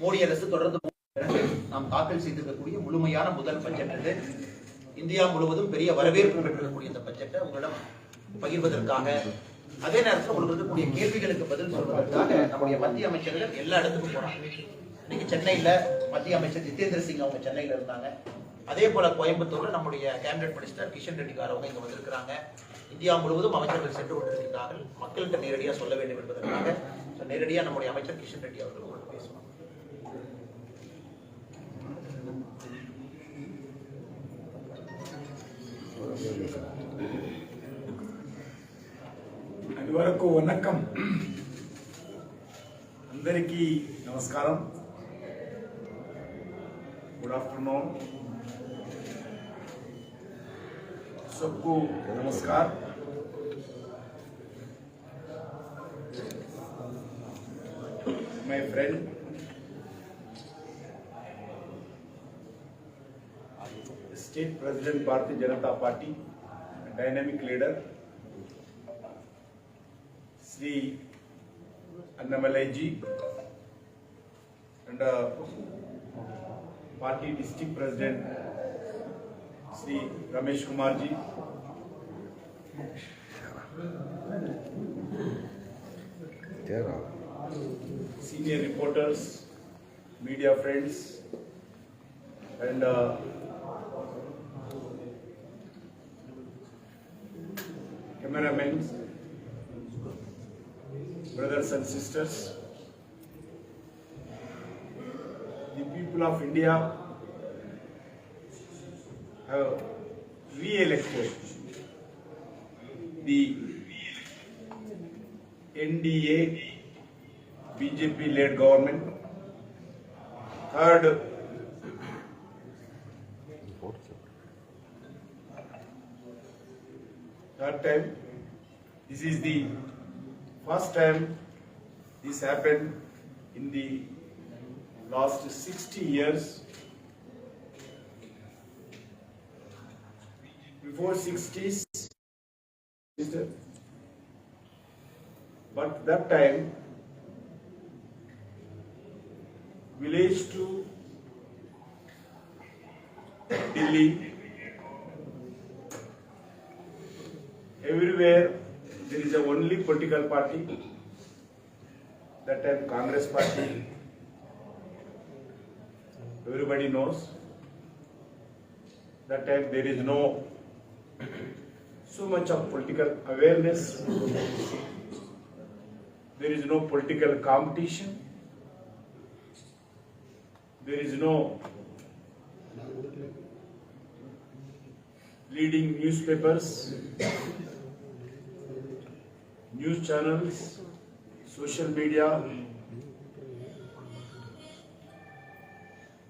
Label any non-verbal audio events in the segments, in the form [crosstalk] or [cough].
மோடி அரசு தொடர்ந்து நாம் தாக்கல் செய்திருக்கக்கூடிய முழுமையான முதல் பட்ஜெட் இது இந்தியா முழுவதும் பெரிய வரவேற்பு பெற்றிருக்கக்கூடிய இந்த பட்ஜெட்டை உங்களிடம் பகிர்வதற்காக அதே நேரத்தில் உங்களுக்கு இருக்கக்கூடிய கேள்விகளுக்கு பதில் சொல்வதற்காக நம்முடைய மத்திய அமைச்சர்கள் எல்லா இடத்துக்கும் போறாங்க. இன்னைக்கு சென்னையில மத்திய அமைச்சர் ஜிதேந்திர சிங் அவங்க சென்னையில இருந்தாங்க. அதே போல கோயம்புத்தூர்ல நம்முடைய கேபினெட் மினிஸ்டர் கிஷன் ரெட்டிகார் அவங்க இங்க வந்திருக்கிறாங்க. இந்தியா முழுவதும் அமைச்சர்கள் சென்று கொண்டிருக்கிறார்கள் மக்கள்கிட்ட நேரடியாக சொல்ல வேண்டும் என்பதற்காக. நேரடியாக நம்முடைய அமைச்சர் கிஷன் ரெட்டி அவர்கள் உங்களோட பேசுவாங்க అందరికీ వనక్కం అందరికీ నమస్కారం గుడ్ ఆఫ్టర్నూన్ सबको नमस्कार my friend state president Bharatiya Janata Party dynamic leader Shri Annamalai ji and party district president Shri Ramesh Kumar ji senior reporters media friends and cameramen, brothers and sisters, the people of India have re-elected the NDA BJP led government third third time this is the first time this happened in the last 60 years. Before 60s but that time village to delhi a only political party that time congress party. Everybody knows that time there is no so much of political awareness. There is no political competition. There is no leading newspapers news channel, social media.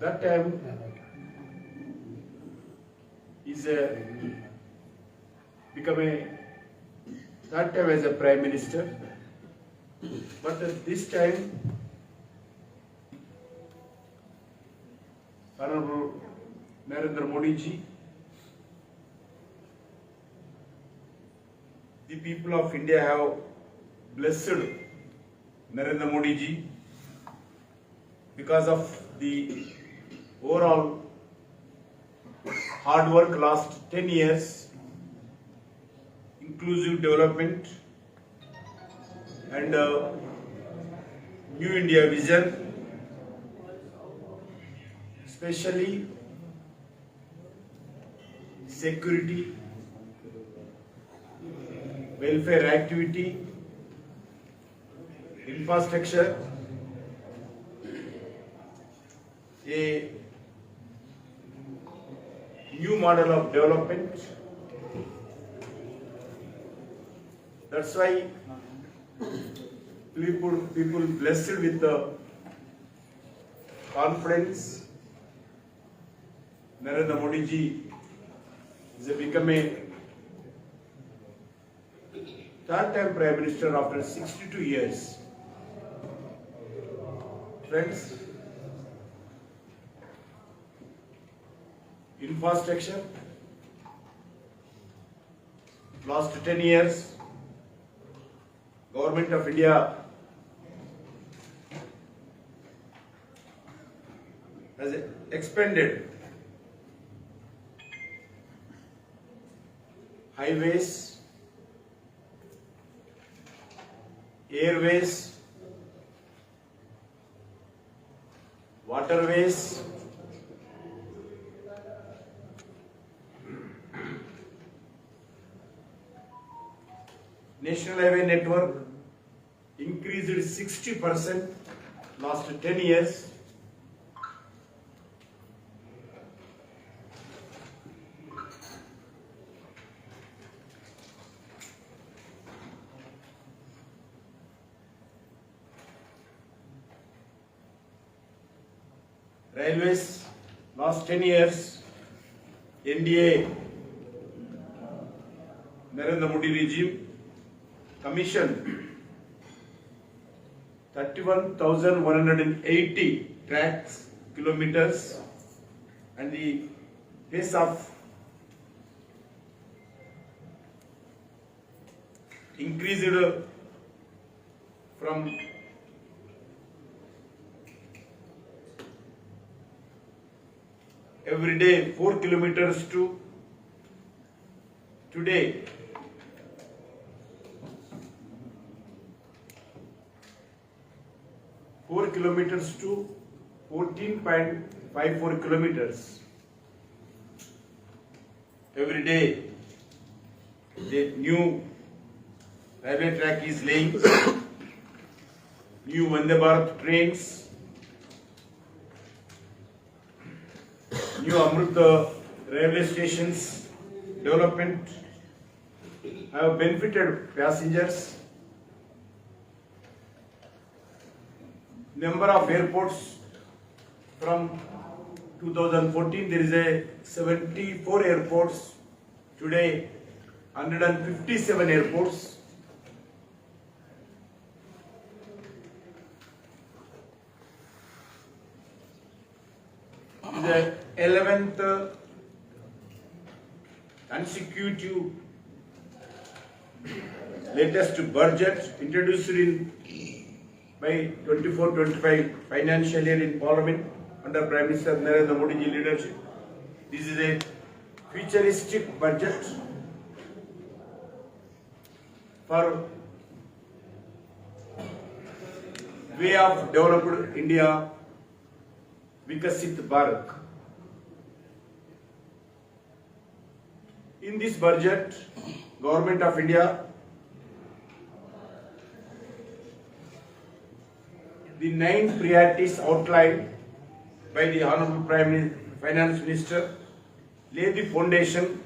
That time is a become a that time as a prime minister but this time Narendra Modi ji the people of india have blessed narendra modi ji because of the overall hard work last 10 years inclusive development and uh, new india vision especially security welfare activity infrastructure a new model of development. That's why people people blessed with the confidence. Narendra Modi ji is a third time prime minister after 62 years friends infrastructure last 10 years government of india has expanded highways, airways, waterways, National Highway Network increased sixty percent last ten years. Railways, last ten years, NDA, Narendra Modi regime, commissioned thirty-one thousand one hundred and eighty tracks, kilometers, and the pace of increased from every day four kilometers to today. Four kilometers to fourteen point five four kilometers. Every day, the new railway track is laying, [coughs] new Vande Bharat trains, new Amrut railway stations development have benefited passengers. Number of airports from 2014 there is a 74 airports. Today 157 airports. The 11th consecutive latest budget introduced in by 24-25 financial year in Parliament under Prime Minister Narendra Modi ji leadership. This is a futuristic budget for way of developed India, Vikasit Bharat. In this budget, Government of India the nine priorities outlined by the Honorable Prime Min- Finance Minister lay the foundation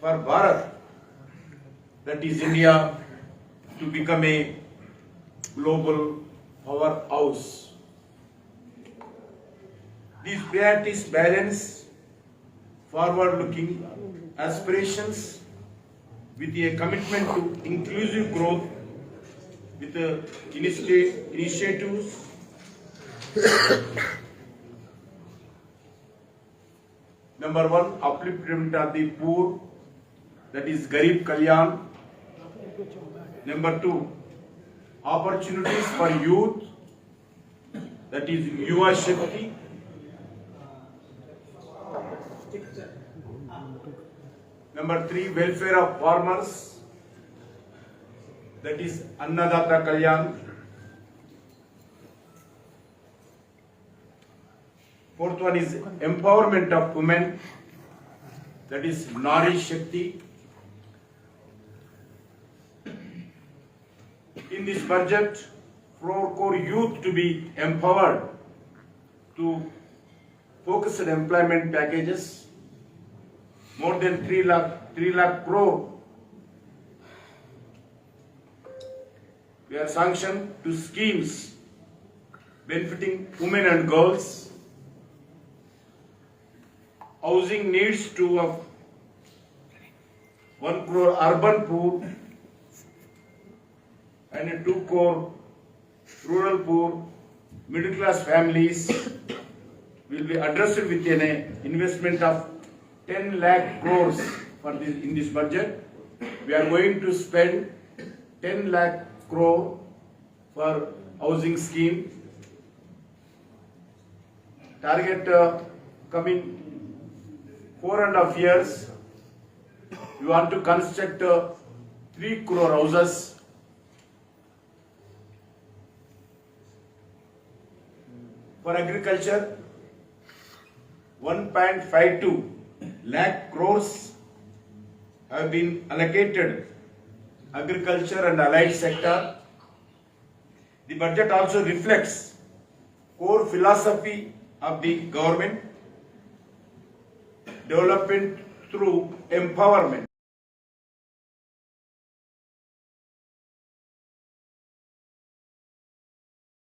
for Bharat, that is India, to become a global powerhouse. These priorities balance forward-looking aspirations with a commitment to inclusive growth with the initi- initiatives [coughs] Number one, upliftment of the poor, that is Garib Kalyan. Number two, opportunities for youth, that is Yuva Shakti. Number three, welfare of farmers, that is Annadata Kalyan. Fourth one is empowerment of women, that is Nari Shakti. In this budget, core youth to be empowered to focus on employment packages, more than three lakh, three lakh crore We are sanctioned to schemes benefiting women and girls. Housing needs to of one crore urban poor and a two crore rural poor, middle class families will be addressed with an uh, investment of ten lakh crores for this, in this budget. We are going to spend ten lakh crore for housing scheme. target uh, coming four and a half years. We want to construct uh, three crore houses. For agriculture, 1.52 lakh crores have been allocated agriculture and allied sector. The budget also reflects core philosophy of the government, development through empowerment.